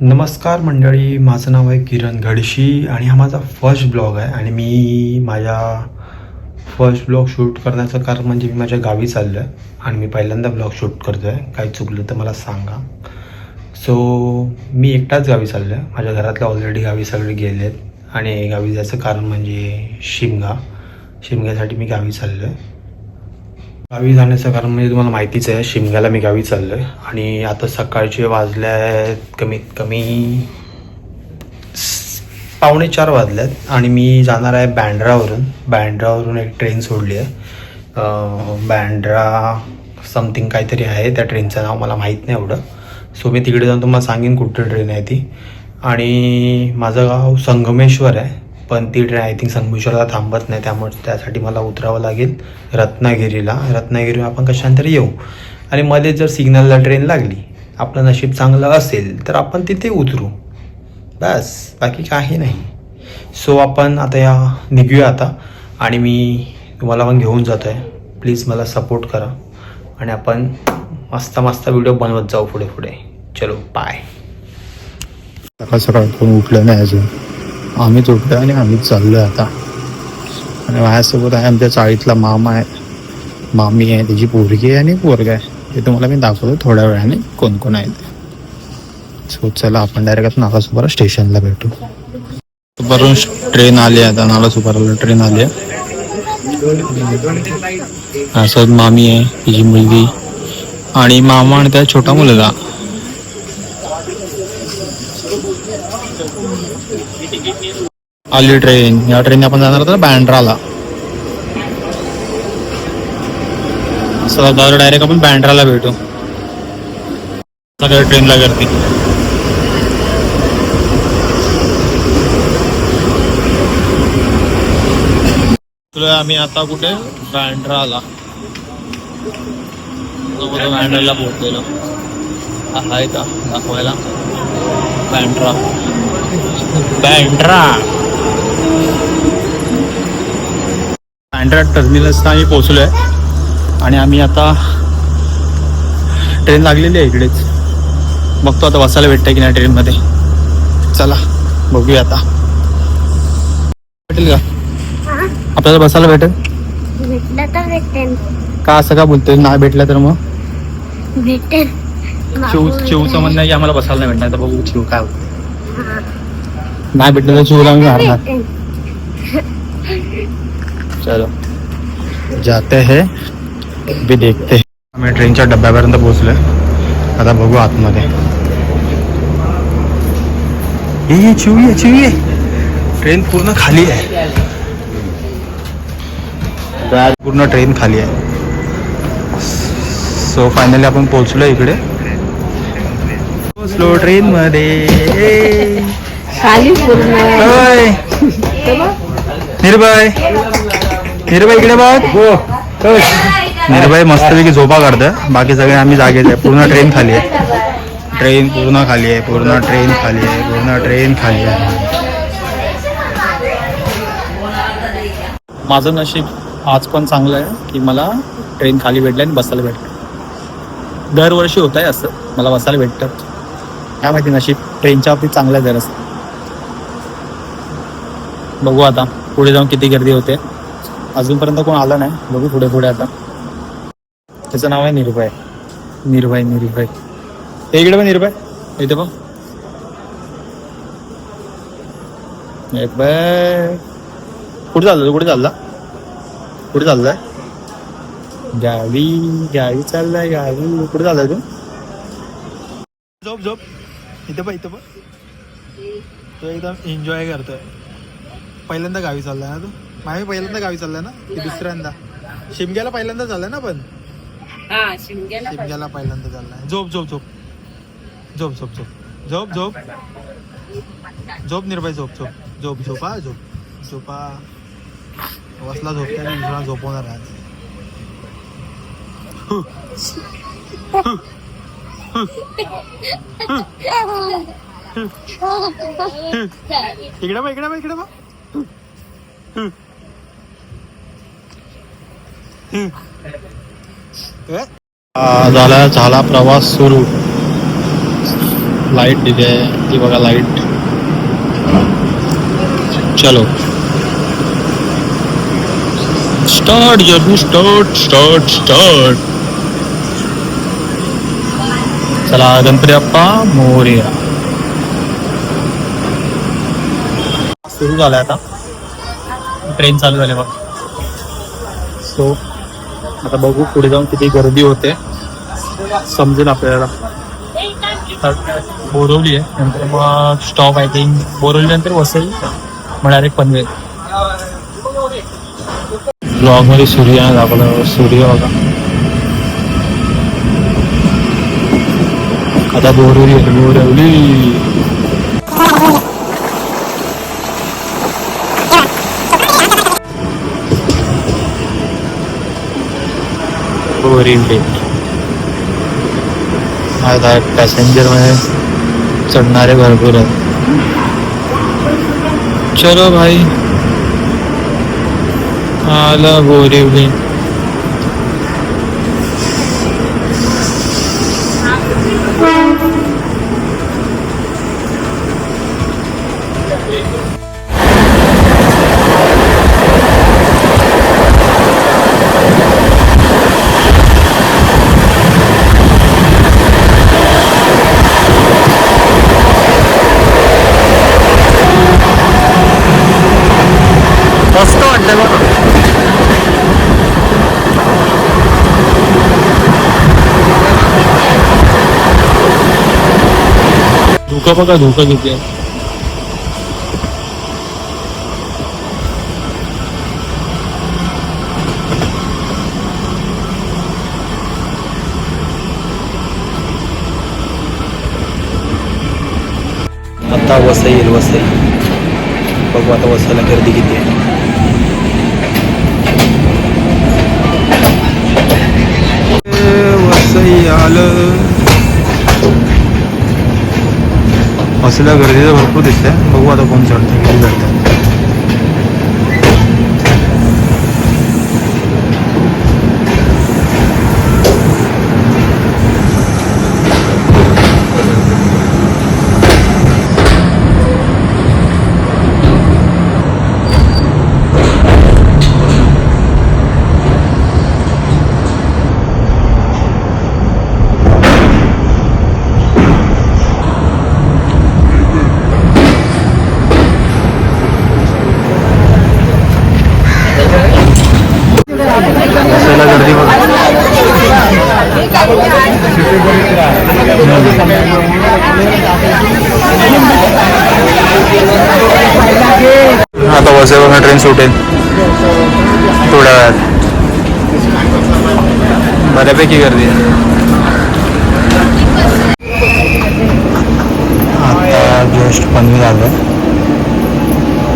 नमस्कार मंडळी माझं नाव आहे किरण घडशी आणि हा माझा फर्स्ट ब्लॉग आहे आणि मी माझ्या फर्स्ट ब्लॉग शूट करण्याचं कारण म्हणजे मी माझ्या गावी चाललो आहे आणि मी पहिल्यांदा ब्लॉग शूट करतो आहे काही चुकलं तर मला सांगा. सो मी एकटाच गावी चाललो आहे माझ्या घरातल्या ऑलरेडी गावी सगळे गेले आहेत आणि गावी जायचं कारण म्हणजे शिमगा. शिमग्यासाठी मी गावी चाललो आहे गावी जाण्याचं कारण म्हणजे तुम्हाला माहितीच आहे शिमग्याला मी गावी चाललो आहे आणि आता सकाळचे वाजले आहेत कमीत कमी स- पावणे चार वाजले आहेत आणि मी जाणार आहे बँड्रावरून. बँड्रावरून एक ट्रेन सोडली आहे. बँड्रा समथिंग काहीतरी आहे. त्या ट्रेनचं नाव मला माहीत नाही एवढं. सो मी तिकडे जाऊन तुम्हाला सांगेन कुठं ट्रेन आहे ती. आणि माझं गाव संगमेश्वर आहे. पण ती ट्रेन आय थिंक संगमेश्वरला थांबत नाही. त्यामुळे त्यासाठी मला उतरावं लागेल रत्नागिरीला. रत्नागिरीवर आपण कशानंतरी येऊ. आणि मध्ये जर सिग्नलला ट्रेन लागली आपलं नशीब चांगलं असेल तर आपण तिथे उतरू. बस. बाकी काही नाही. सो आपण आता या निघूया आता. आणि मी तुम्हाला पण घेऊन जातो आहे प्लीज मला सपोर्ट करा. आणि आपण मस्त मस्त व्हिडिओ बनवत जाऊ पुढे पुढे. चलो बाय सकाळ सकाळ कोण उठलं नाही अजून. आम्ही तुटलो आणि आम्हीच आहे आता. आणि माझ्यासोबत आहे आमच्या चाळीतला मामा आहे. मामी आहे त्याची पोरगी आहे आणि पोरगा आहे. ते तुम्हाला मी दाखवतो थोड्या वेळाने कोण कोण आहे ते. सो चला आपण डायरेक्ट नालासुपारा स्टेशनला भेटू. बरून ट्रेन आली आहे आता नालासुपाराला ट्रेन आली आहे. असं मामी आहे तिची मुलगी. आणि मामा आणि त्या छोटा मुलगा आली ट्रेन या ट्रेनने आपण जाणार होतो बँड्राला सर डायरेक्ट आपण बँड्राला भेटू. सगळ्या ट्रेनला गर्दी. तुला आम्ही आता कुठे? बँड्राला बँड्राला पोहोचलेलो हा आहे का दाखवायला. बँड्रा बँड्रा. बँड्रा टर्मिनसला आम्ही पोचलो आहे आणि आम्ही आता ट्रेन लागलेली आहे इकडेच. बघतो आता बसायला भेटतंय की नाही ट्रेनमध्ये. चला बघूया आता. भेटेल का? आपल्याला बसायला भेटेल? भेटलं तर भेटेल. का असं का बोलतोय? नाही भेटलं तर मग? भेटेल. चिव चिवचं म्हणणं आहे की आम्हाला बसायला नाही भेटणार बघू चिव काय होतं नाही भेटलं तर चिवला आम्ही मारणार चलो। जाते हैं, भी देखते हैं। आम्ही ट्रेनच्या डब्यापर्यंत पोहोचलोय आता बघू आतमध्ये ये चिव ये चिव ये। ट्रेन पूर्ण खाली आहे पूर्ण ट्रेन खाली आहे सो फायनली आपण पोहोचलो इकडे। पोहोचलो ट्रेन मध्ये। खाली पूर्ण. ओय. निर्भय निर्भय इकडे बघ. निर्भय मस्तपैकी झोपा काढतोय बाकी सगळे आम्ही जागेच आहे. पूर्ण ट्रेन खाली आहे. ट्रेन पूर्ण खाली आहे. पूर्ण ट्रेन खाली आहे. पूर्ण ट्रेन खाली आहे. माझं नशीब आज पण चांगलं आहे की मला ट्रेन खाली भेटली आणि बसायला भेटलं दरवर्षी होत आहे असं. मला बसायला भेटतं. काय माहिती नशीब. ट्रेनच्या बाबतीत चांगलं आहे जरासं बघू आता. पुढे जाऊन किती गर्दी होते. अजूनपर्यंत कोण आलं नाही. बघू पुढे पुढे आता. त्याचं नाव आहे निर्भय. निर्भय निर्भय. हे इकडे पण निर्भय. इथे बघ. निर्भय. कुठे चालला तू? कुठे चालला? कुठे चाललाय? गावी गावी चाललाय गावी. कुठे चाललाय तू? झोप झोप. इथं पण इथं पण तो एकदम एन्जॉय करतोय. पहिल्यांदा गावी चाललाय ना तू? मामी पहिल्यांदा गावी चाललाय ना? की दुसऱ्यांदा? शिमग्याला पहिल्यांदा चाललाय ना पण? शिमग्याला पहिल्यांदा. चाललाय. झोप झोप झोप. झोप झोप झोप. झोप झोप. झोप निर्भय झोप झोप. झोप झोपा झोप. झोपा वसला झोपते आणि दुसरा झोपवणार आज. इकडे बघ इकडे बघ इकडे बघ. झाला झाला प्रवास सुरू. लाइट दिली आहे. ती बघा लाइट चलो. Start journey start start start चला गणपती अप्पा मोरया. सुरू झालाय आता. ट्रेन चालू झाली बघ. सो आता बघू पुढे जाऊन किती गर्दी होते. समजेल आपल्याला. तर बोरवली आहे नंतर मग स्टॉप आय थिंक बोरवली नंतर वसई मग डायरेक्ट पनवेल. ब्लॉगमध्ये सूर्य दाखवला सूर्य बघा. आता बोरवली बोरवली. बोरवली बोरिवली आता पॅसेंजरमध्ये चढणारे भरपूर आहेत चलो भाई। आला बोरिवली धोका बघा धोका किती आहे आता वसई येईल वसई. बघू आता वसईला गर्दी किती आहे. वसई आलं. वसईला गरजेचं भरपूर दिसते बघू आता कोण चढतं किती चढतं मैं ट्रेन सुटेल वेळात बऱ्यापैकी कर दिया आता जस्ट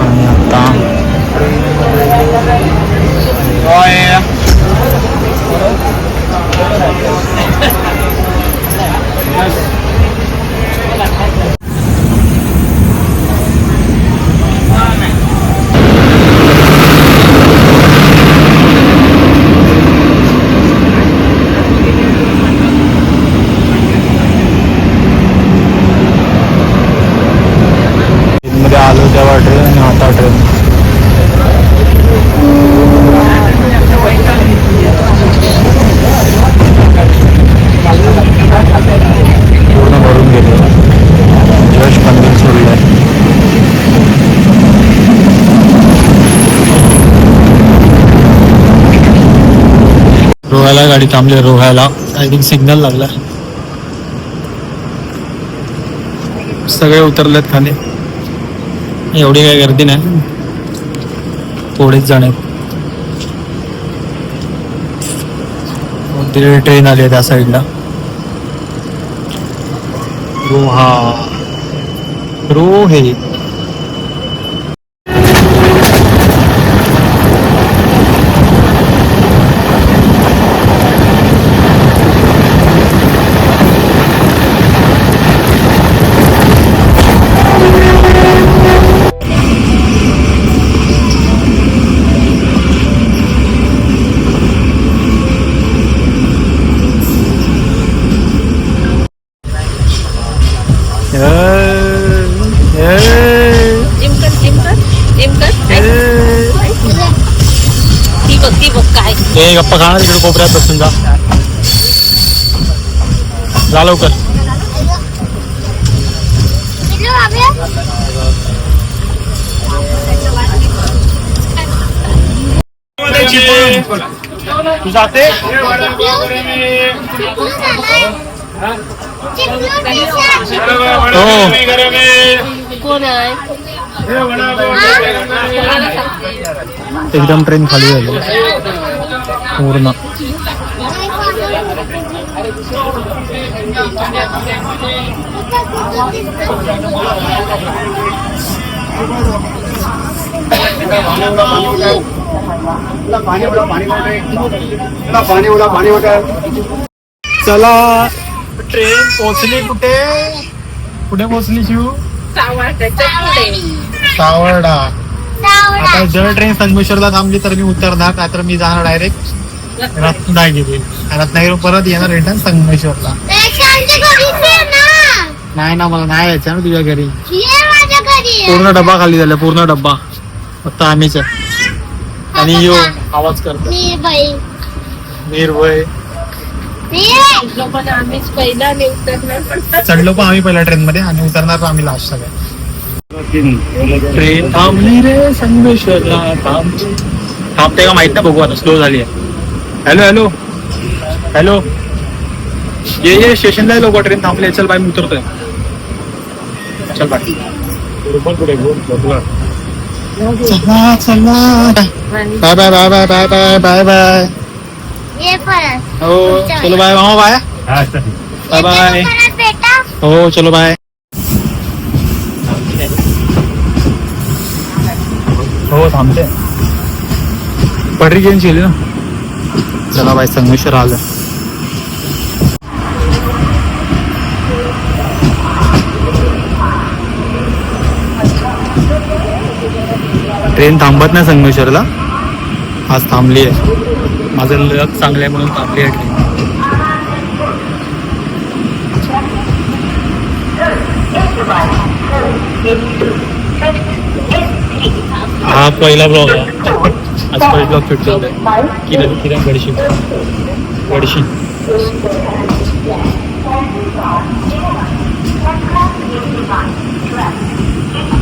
आणि आता रोहायला गाडी थांबली रोहायला आय थिंक सिग्नल लागला. सगळे उतरलेत खाली. एवढी काही गर्दी नाही. थोडेच जण आहेत. ट्रेन आली आहे त्या साईडला रोहा. रो हे. ए गप्पा तिकडे कोपऱ्यात बसून जा. जा लवकर. तू जाते? हो. कोण आहे? एकदम ट्रेन खाली झाली पूर्ण चला. ट्रेन पोहोचली कुठे? कुठे पोहोचली शिव सावर्डा. आता जर ट्रेन संगमेश्वरला थांबली तर मी उतरणार नाही तर मी जाणार डायरेक्ट रत्नागिरी. रत्नागिरी परत येणार रिटर्न संगमेश्वरला. नाही ना मला नाही यायचं ना तुझ्या घरी. पूर्ण डब्बा खाली झाला पूर्ण डब्बा. फक्त आम्हीच आहे. आणि यो आवाज करतो निर्भय पहिला चढलो पण आम्ही पहिल्या ट्रेन मध्ये आणि उतरणार पण आम्ही लास्ट सगळ्या. ट्रेन थांबली रे संगमेश्वरला थांब थांबते का माहित बघू आता स्लो झाली आहे हॅलो हॅलो हॅलो ये ये स्टेशनला आहे लोक ट्रेन थांबले. चल बाय मी उतरतोय. चल बाय चला चला bye bye bye bye bye bye bye bye हो चलो बाय मामा बाय. बाय बाय हो चलो बाय. हो थांबते. पटरी घेऊन गेली ना? चला बाय संगमेश्वर आलं ट्रेन थांबत नाही संगमेश्वरला. आज थांबली आहे माझं लग चांगलं आहे म्हणून थांबली आहे ट्रेन. हा पहिला ब्लॉग आज पहिला ब्लॉग शूट करतोय किरण किरण गडशी गडशी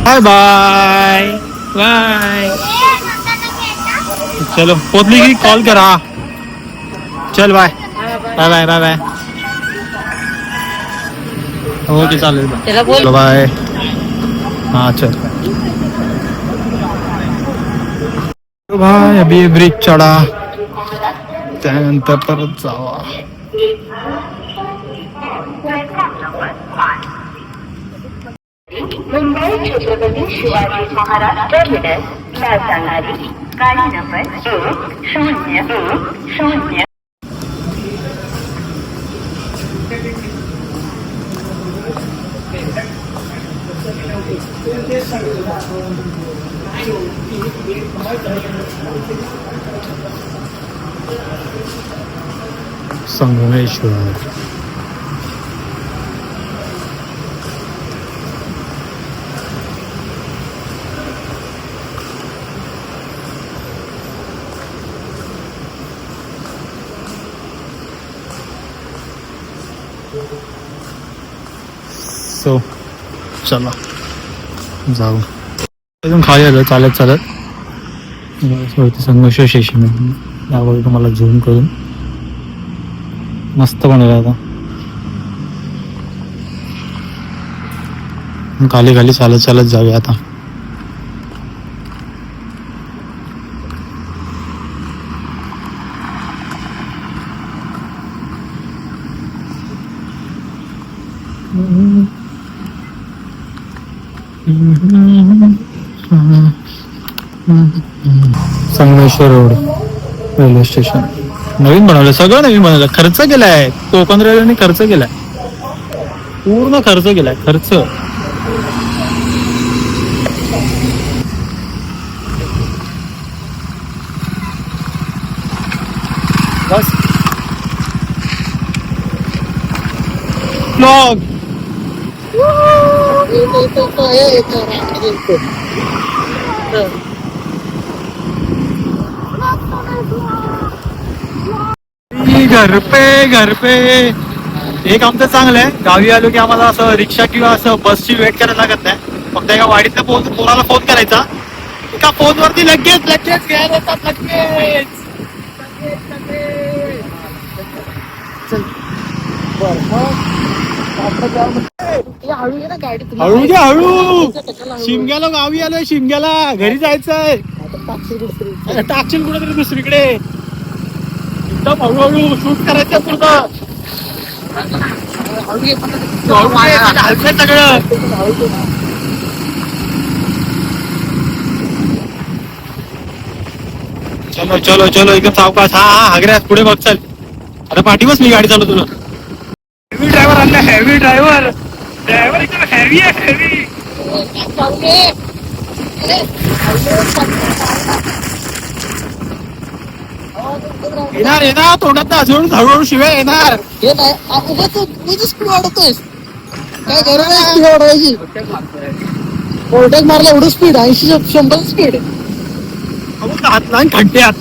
बाय बाय। बाय। चलो पोचली की कॉल करा। चल bye. Bye bye bye bye. Okay चालेल बाय। बाय। हाँ चल। भाई अभी ब्रिज चढा। त्यानंतर परत जावा। मुंबई छत्रपती शिवाजी महाराज टर्मिनस ला जाणारी गाडी नंबर एक शून्य एक शून्य संगमेश्वर सो चला जाऊ अजून खाली आलं चालत चालत संघर्ष संगमेश्वर स्टेशन यावर तुम्हाला झूम करून. मस्त बनवलं आता. खाली खाली चालत चालत जाऊया आता. संगमेश्वर रोड रेल्वे स्टेशन नवीन बनवलं सगळं नवीन बनवलं. खर्च केलाय. कोकण रेल्वेने खर्च केलाय. पूर्ण खर्च केलाय. खर्च. बस. ब्लॉग घर पे घर पे. एक आमचं चांगलं आहे. गावी आलो की आम्हाला असं रिक्षा किंवा असं बसची वेट करायला लागत नाही. फक्त एका वाडीतल्या फोन कोणाला फोन करायचा. एका फोनवरती लगेच लगेच घ्यायला येतात लगेच. हळू घ्या हळू. शिमग्याला गावी आलोय शिमग्याला. घरी जायचंय. टाकशील कुठेतरी दुसरीकडे. एकदम हळूहळू शूट करायचं पुढचं हलकंय सगळं. चलो चलो चलो एकदम सावकाश. हा हा हागऱ्यात पुढे बघ चल. आता पाठी बस मी गाडी चालू तुला. हेवी ड्रायव्हर आणला हेवी ड्रायव्हर ड्रायव्हर एकदम हेवी आहे हेवी येणार येणार तोंडात अजून हळूहळू शिवाय येणार. हे नाही उगाच उगाच स्पीड वाढवतोयस काय गरज आहे स्पीड वाढवायची मारला एवढं स्पीड ऐंशी शंभर स्पीड अमुक हात लहान खड्ड्यात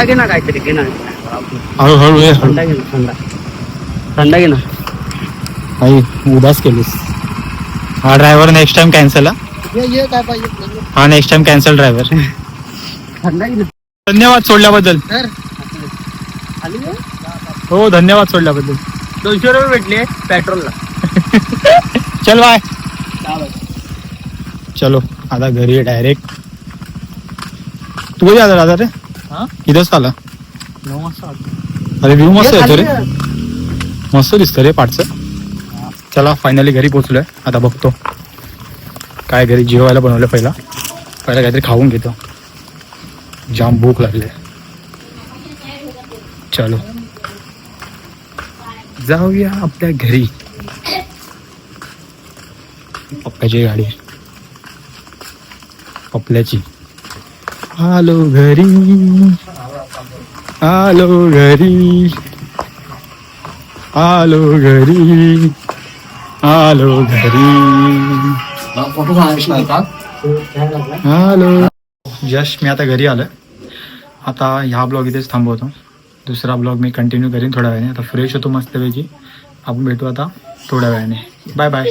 थंडा घे ना काहीतरी घे ना. हळूहळू ये हळू. थंडा घे ना थंडा. थंडा घे ना. आई उदास केलीस. हा ड्रायव्हर नेक्स्ट टाइम कॅन्सल हा? ये ये काय पाहिजे? हा नेक्स्ट टाइम कॅन्सल ड्रायव्हर थंडा घे ना. धन्यवाद सोडल्याबद्दल. आली? हो धन्यवाद सोडल्याबद्दल. दोनशे रुपये भेटले पेट्रोलला. चल बाय चलो आता घरी डायरेक्ट तू कधी आला दादा रे? हा? इथंच आला नऊ वाजता अरे व्ह्यू मस्त येतो रे. मस्त दिसतं रे पाठचं. चला फायनली घरी पोचलोय. आता बघतो. काय घरी जेवायला बनवलं पहिला. पहिला काहीतरी खाऊन घेतो. जाम भूक लागले. चलो. जाऊया आपल्या घरी. पप्प्याची गाडी. पप्ल्याची. आलो घरी आलो घरी आलो घरी आलो घरी हॅलो जस्ट मी आता घरी आलोय. आता ह्या ब्लॉग इथेच थांबवतो. दुसरा ब्लॉग मी कंटिन्यू करीन थोड्या वेळाने. आता फ्रेश होतो मस्तपैकी. आपण भेटू आता थोड्या वेळाने. Bye bye